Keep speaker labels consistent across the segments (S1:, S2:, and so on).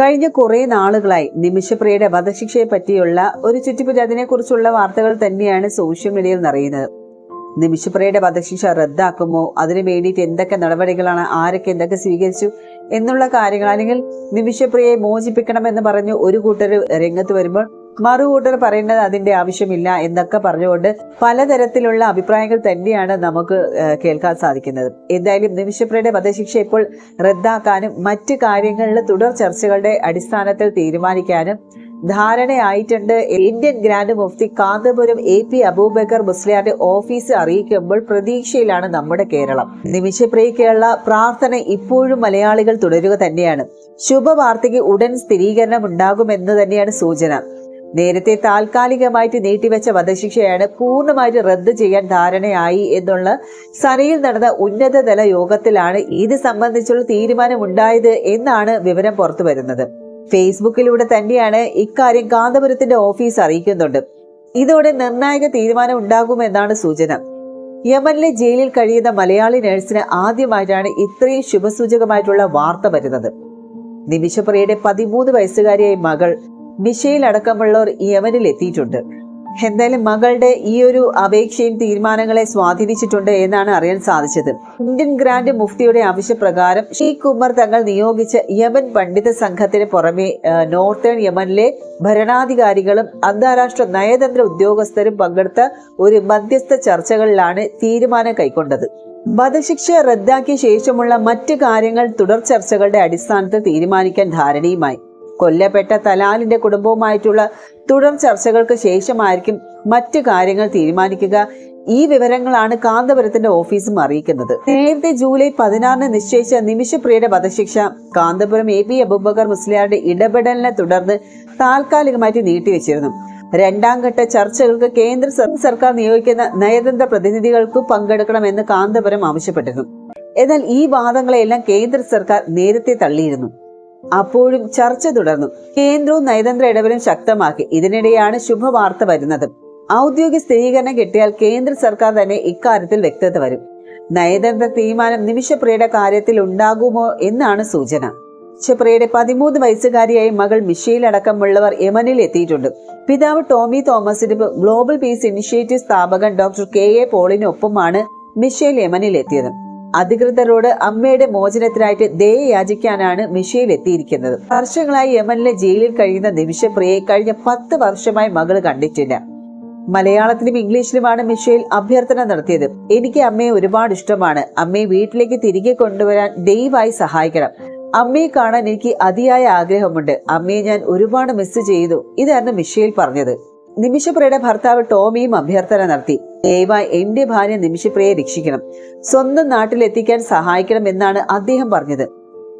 S1: കഴിഞ്ഞ കുറെ നാളുകളായി നിമിഷപ്രിയയുടെ വധശിക്ഷയെ പറ്റിയുള്ള ഒരു ചുറ്റിപ്പറ്റി അതിനെക്കുറിച്ചുള്ള വാർത്തകൾ തന്നെയാണ് സോഷ്യൽ മീഡിയയിൽ നിറയുന്നത്. നിമിഷപ്രിയയുടെ വധശിക്ഷ റദ്ദാക്കുമോ? അതിനു വേണ്ടിയിട്ട് എന്തൊക്കെ നടപടികളാണ്? ആരൊക്കെ എന്തൊക്കെ സ്വീകരിച്ചു എന്നുള്ള കാര്യങ്ങൾ? അല്ലെങ്കിൽ നിമിഷപ്രിയയെ മോചിപ്പിക്കണമെന്ന് പറഞ്ഞു ഒരു കൂട്ടർ രംഗത്ത് വരുമ്പോൾ മറുകൂട്ടർ പറയുന്നത് അതിന്റെ ആവശ്യമില്ല എന്നൊക്കെ പറഞ്ഞുകൊണ്ട് പലതരത്തിലുള്ള അഭിപ്രായങ്ങൾ തന്നെയാണ് നമുക്ക് കേൾക്കാൻ സാധിക്കുന്നത്. എന്തായാലും നിമിഷപ്രയുടെ വധശിക്ഷ ഇപ്പോൾ റദ്ദാക്കാനും മറ്റ് കാര്യങ്ങളിൽ തുടർ ചർച്ചകളുടെ അടിസ്ഥാനത്തിൽ തീരുമാനിക്കാനും ധാരണയായിട്ടുണ്ട്. Indian grand mufti Kanthapuram A P Aboobacker മുസ്ലിയാറിന്റെ office അറിയിക്കുമ്പോൾ പ്രതീക്ഷയിലാണ് നമ്മുടെ കേരളം. നിമിഷപ്രിയക്കുള്ള പ്രാർത്ഥന ഇപ്പോഴും മലയാളികൾ തുടരുക തന്നെയാണ്. ശുഭവാർത്തയ്ക്ക് ഉടൻ സ്ഥിരീകരണം ഉണ്ടാകുമെന്ന് തന്നെയാണ് സൂചന. നേരത്തെ താൽക്കാലികമായിട്ട് നീട്ടിവെച്ച വധശിക്ഷയാണ് പൂർണമായിട്ട് റദ്ദ് ചെയ്യാൻ ധാരണയായി എന്നുള്ള സനയിൽ നടന്ന ഉന്നതതല യോഗത്തിലാണ് ഇത് സംബന്ധിച്ചുള്ള തീരുമാനമുണ്ടായത് എന്നാണ് വിവരം പുറത്തു വരുന്നത് ഫേസ്ബുക്കിലൂടെ തന്നെയാണ് ഇക്കാര്യം കാന്തപുരത്തിന്റെ ഓഫീസ് അറിയിക്കുന്നുണ്ട്. ഇതോടെ നിർണായക തീരുമാനം ഉണ്ടാകുമെന്നാണ് സൂചന. യമനിലെ ജയിലിൽ കഴിയുന്ന മലയാളി നഴ്സിന് ആദ്യമായിട്ടാണ് ഇത്രയും ശുഭസൂചകമായിട്ടുള്ള വാർത്ത വരുന്നത്. നിമിഷപ്രിയയുടെ പതിമൂന്ന് വയസ്സുകാരിയായ മകൾ മിഷയിൽ അടക്കമുള്ളവർ യമനിൽ എത്തിയിട്ടുണ്ട് എന്തായാലും മകളുടെ ഈ ഒരു അപേക്ഷയും തീരുമാനങ്ങളെ സ്വാധീനിച്ചിട്ടുണ്ട് എന്നാണ് അറിയാൻ സാധിച്ചത്. ഇന്ത്യൻ ഗ്രാൻഡ് മുഫ്തിയുടെ ആവശ്യപ്രകാരം ഷെയ്ഖ് ഉമർ തങ്ങൾ നിയോഗിച്ച യമൻ പണ്ഡിത സംഘത്തിന് പുറമെ നോർത്തേൺ യമനിലെ ഭരണാധികാരികളും അന്താരാഷ്ട്ര നയതന്ത്ര ഉദ്യോഗസ്ഥരും പങ്കെടുത്ത ഒരു മധ്യസ്ഥ ചർച്ചകളിലാണ് തീരുമാനം കൈക്കൊണ്ടത്. വധശിക്ഷ റദ്ദാക്കിയ ശേഷമുള്ള മറ്റു കാര്യങ്ങൾ തുടർ ചർച്ചകളുടെ അടിസ്ഥാനത്തിൽ തീരുമാനിക്കാൻ ധാരണയുമായി. കൊല്ലപ്പെട്ട തലാലിന്റെ കുടുംബവുമായിട്ടുള്ള തുടർ ചർച്ചകൾക്ക് ശേഷമായിരിക്കും മറ്റു കാര്യങ്ങൾ തീരുമാനിക്കുക. ഈ വിവരങ്ങളാണ് കാന്തപുരത്തിന്റെ ഓഫീസും അറിയിക്കുന്നത്. നേരത്തെ ജൂലൈ പതിനാറിന് നിശ്ചയിച്ച നിമിഷപ്രിയയുടെ വധശിക്ഷ കാന്തപുരം എ പി അബൂബക്കർ മുസ്ലിയാരുടെ ഇടപെടലിനെ തുടർന്ന് താൽക്കാലികമായിട്ട് നീട്ടിവെച്ചിരുന്നു. രണ്ടാം ഘട്ട ചർച്ചകൾക്ക് കേന്ദ്ര സർക്കാർ നിയോഗിക്കുന്ന നയതന്ത്ര പ്രതിനിധികൾക്കും പങ്കെടുക്കണമെന്ന് കാന്തപുരം ആവശ്യപ്പെട്ടിരുന്നു. എന്നാൽ ഈ വാദങ്ങളെല്ലാം കേന്ദ്ര സർക്കാർ നേരത്തെ തള്ളിയിരുന്നു. അപ്പോഴും ചർച്ച തുടർന്നു. കേന്ദ്രവും നയതന്ത്ര ഇടപെടലും ശക്തമാക്കി. ഇതിനിടെയാണ് ശുഭവാർത്ത വരുന്നത്. ഔദ്യോഗിക സ്ഥിരീകരണം കിട്ടിയാൽ കേന്ദ്ര സർക്കാർ തന്നെ ഇക്കാര്യത്തിൽ വ്യക്തത വരും. നയതന്ത്ര തീരുമാനം നിമിഷപ്രിയയുടെ കാര്യത്തിൽ ഉണ്ടാകുമോ എന്നാണ് സൂചന. നിമിഷപ്രിയയുടെ പതിമൂന്ന് വയസ്സുകാരിയായി മകൾ മിഷയിൽ അടക്കമുള്ളവർ യമനിൽ എത്തിയിട്ടുണ്ട്. പിതാവ് ടോമി തോമസിന് ഗ്ലോബൽ പീസ് ഇനിഷ്യേറ്റീവ് സ്ഥാപകൻ ഡോക്ടർ കെ എ പോളിനൊപ്പമാണ് മിഷേൽ യമനിൽ എത്തിയത്. അധികൃതരോട് അമ്മയുടെ മോചനത്തിനായിട്ട് ദയ യാചിക്കാനാണ് മിഷേൽ എത്തിയിരിക്കുന്നത്. വർഷങ്ങളായി യമനിലെ ജയിലിൽ കഴിയുന്ന നിമിഷപ്രിയയെ കഴിഞ്ഞ പത്ത് വർഷമായി മകൾ കണ്ടിട്ടില്ല. മലയാളത്തിലും ഇംഗ്ലീഷിലുമാണ് മിഷേൽ അഭ്യർത്ഥന നടത്തിയത്. എനിക്ക് അമ്മയെ ഒരുപാട് ഇഷ്ടമാണ്. അമ്മയെ വീട്ടിലേക്ക് തിരികെ കൊണ്ടുവരാൻ ദയവായി സഹായിക്കണം. അമ്മയെ കാണാൻ എനിക്ക് അതിയായ ആഗ്രഹമുണ്ട്. അമ്മയെ ഞാൻ ഒരുപാട് മിസ് ചെയ്തു. ഇതായിരുന്നു മിഷേൽ പറഞ്ഞത്. നിമിഷപ്രിയയുടെ ഭർത്താവ് ടോമിയും അഭ്യർത്ഥന നടത്തി. ദയവായി എന്റെ ഭാര്യ നിമിഷപ്രിയയെ രക്ഷിക്കണം. സ്വന്തം നാട്ടിലെത്തിക്കാൻ സഹായിക്കണം എന്നാണ് അദ്ദേഹം പറഞ്ഞത്.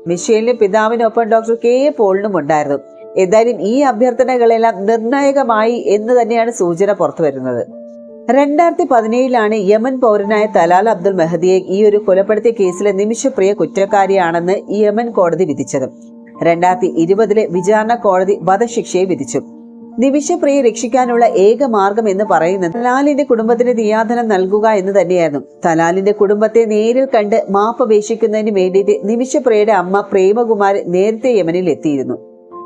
S1: മിഷേലിന് പിതാവിനൊപ്പം ഡോക്ടർ കെ എ പോളിനും ഉണ്ടായിരുന്നു. എന്തായാലും ഈ അഭ്യർത്ഥനകളെല്ലാം നിർണായകമായി എന്ന് തന്നെയാണ് സൂചന പുറത്തു വരുന്നത് രണ്ടായിരത്തി പതിനേഴിലാണ് യമൻ പൗരനായ തലാൽ അബ്ദുൽ മെഹദിയെ ഈ ഒരു കൊലപ്പെടുത്തിയ കേസിലെ നിമിഷപ്രിയ കുറ്റക്കാരിയാണെന്ന് യമൻ കോടതി വിധിച്ചത്. രണ്ടായിരത്തി ഇരുപതിലെ വിചാരണ കോടതി വധശിക്ഷയെ വിധിച്ചു. നിമിഷപ്രിയെ രക്ഷിക്കാനുള്ള ഏക മാർഗം എന്ന് പറയുന്നത് തലാലിന്റെ കുടുംബത്തിന് നിയാതനം നൽകുക എന്ന് തന്നെയായിരുന്നു. തലാലിന്റെ കുടുംബത്തെ നേരിൽ കണ്ട് മാപ്പപേക്ഷിക്കുന്നതിന് വേണ്ടിയിട്ട് നിമിഷപ്രിയയുടെ അമ്മ പ്രേമകുമാരി നേരത്തെ യമനിൽ എത്തിയിരുന്നു.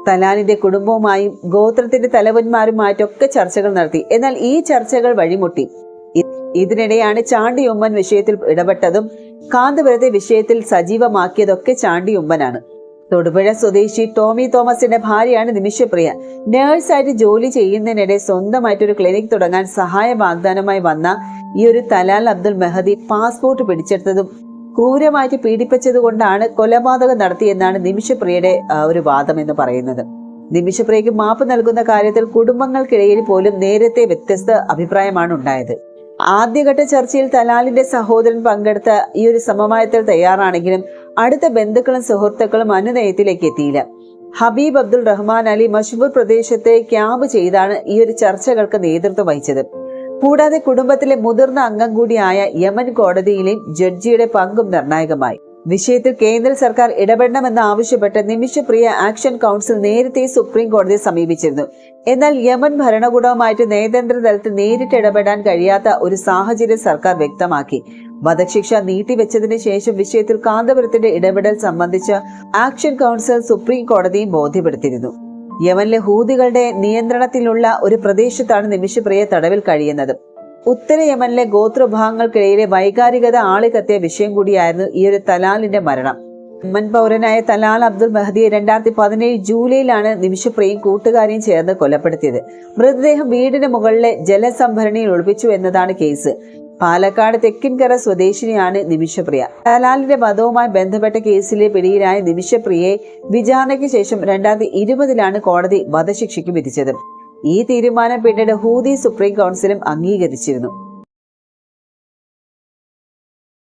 S1: തലാലിന്റെ കുടുംബവുമായും ഗോത്രത്തിന്റെ തലവന്മാരുമായിട്ടൊക്കെ ചർച്ചകൾ നടത്തി. എന്നാൽ ഈ ചർച്ചകൾ വഴിമുട്ടി. ഇതിനിടെയാണ് ചാണ്ടിയുമ്മൻ വിഷയത്തിൽ ഇടപെട്ടതും കാന്തപുരത്തെ വിഷയത്തിൽ സജീവമാക്കിയതൊക്കെ ചാണ്ടിയുമ്മനാണ്. തൊടുപുഴ സ്വദേശി ടോമി തോമസിന്റെ ഭാര്യയാണ് നിമിഷപ്രിയ. നേഴ്സായിട്ട് ജോലി ചെയ്യുന്നതിനിടെ സ്വന്തമായിട്ടൊരു ക്ലിനിക് തുടങ്ങാൻ സഹായ വാഗ്ദാനമായി വന്ന ഈ ഒരു തലാൽ അബ്ദുൽ മെഹദി പാസ്പോർട്ട് പിടിച്ചെടുത്തതും ക്രൂരമായിട്ട് പീഡിപ്പിച്ചതുകൊണ്ടാണ് കൊലപാതകം നടത്തിയെന്നാണ് നിമിഷപ്രിയയുടെ ഒരു വാദം എന്ന് പറയുന്നത്. നിമിഷപ്രിയയ്ക്ക് മാപ്പ് നൽകുന്ന കാര്യത്തിൽ കുടുംബങ്ങൾക്കിടയിൽ പോലും നേരത്തെ വ്യത്യസ്ത അഭിപ്രായമാണ് ഉണ്ടായത്. ആദ്യഘട്ട ചർച്ചയിൽ തലാലിന്റെ സഹോദരൻ പങ്കെടുത്ത ഈ ഒരു സമവായത്തിൽ തയ്യാറാണെങ്കിലും അടുത്ത ബന്ധുക്കളും സുഹൃത്തുക്കളും അനുനയത്തിലേക്ക് എത്തിയില്ല. ഹബീബ് അബ്ദുൾ റഹ്മാൻ അലി മഷ്ബൂർ പ്രദേശത്തെ ക്യാമ്പ് ചെയ്താണ് ഈ ഒരു ചർച്ചകൾക്ക് നേതൃത്വം വഹിച്ചത്. കൂടാതെ കുടുംബത്തിലെ മുതിർന്ന അംഗം കൂടിയായ യമൻ കോടതിയിലെയും ജഡ്ജിയുടെ പങ്കും നിർണായകമായി. വിഷയത്തിൽ കേന്ദ്ര സർക്കാർ ഇടപെടണമെന്ന് ആവശ്യപ്പെട്ട് നിമിഷപ്രിയ ആക്ഷൻ കൗൺസിൽ നേരത്തെ സുപ്രീം കോടതിയെ സമീപിച്ചിരുന്നു. എന്നാൽ യമൻ ഭരണകൂടവുമായിട്ട് നയതന്ത്ര തലത്തിൽ നേരിട്ട് ഇടപെടാൻ കഴിയാത്ത ഒരു സാഹചര്യം സർക്കാർ വ്യക്തമാക്കി. വധശിക്ഷ നീട്ടിവെച്ചതിന് ശേഷം വിഷയത്തിൽ കാന്തപുരത്തിന്റെ ഇടപെടൽ സംബന്ധിച്ച് ആക്ഷൻ കൗൺസിൽ സുപ്രീം കോടതിയും ബോധ്യപ്പെടുത്തിയിരുന്നു. യമനിലെ ഹൂതികളുടെ നിയന്ത്രണത്തിലുള്ള ഒരു പ്രദേശത്താണ് നിമിഷപ്രിയ തടവിൽ കഴിയുന്നത്. ഉത്തര യമനിലെ ഗോത്രഭാഗങ്ങൾക്കിടയിലെ വൈകാരികത ആളിക്കത്തിയ വിഷയം കൂടിയായിരുന്നു ഈ ഒരു തലാലിന്റെ മരണം. യമൻ പൗരനായ തലാൽ അബ്ദുൽ മെഹദിയെ രണ്ടായിരത്തി പതിനേഴ് ജൂലൈയിലാണ് നിമിഷപ്രിയയും കൂട്ടുകാരെയും ചേർന്ന് കൊലപ്പെടുത്തിയത്. മൃതദേഹം വീടിന് മുകളിലെ ജലസംഭരണിയിൽ ഒളിപ്പിച്ചു എന്നതാണ് കേസ്. പാലക്കാട് തെക്കിൻകര സ്വദേശിനിയാണ് നിമിഷപ്രിയ. ഹലാലിന്റെ വധവുമായി ബന്ധപ്പെട്ട കേസിലെ പിടിയിലായ നിമിഷപ്രിയയെ വിചാരണയ്ക്ക് ശേഷം രണ്ടായിരത്തി ഇരുപതിലാണ് കോടതി വധശിക്ഷയ്ക്ക് വിധിച്ചത്. ഈ തീരുമാനം പിന്നീട് ഹൂതി സുപ്രീം കൗൺസിലും അംഗീകരിച്ചിരുന്നു.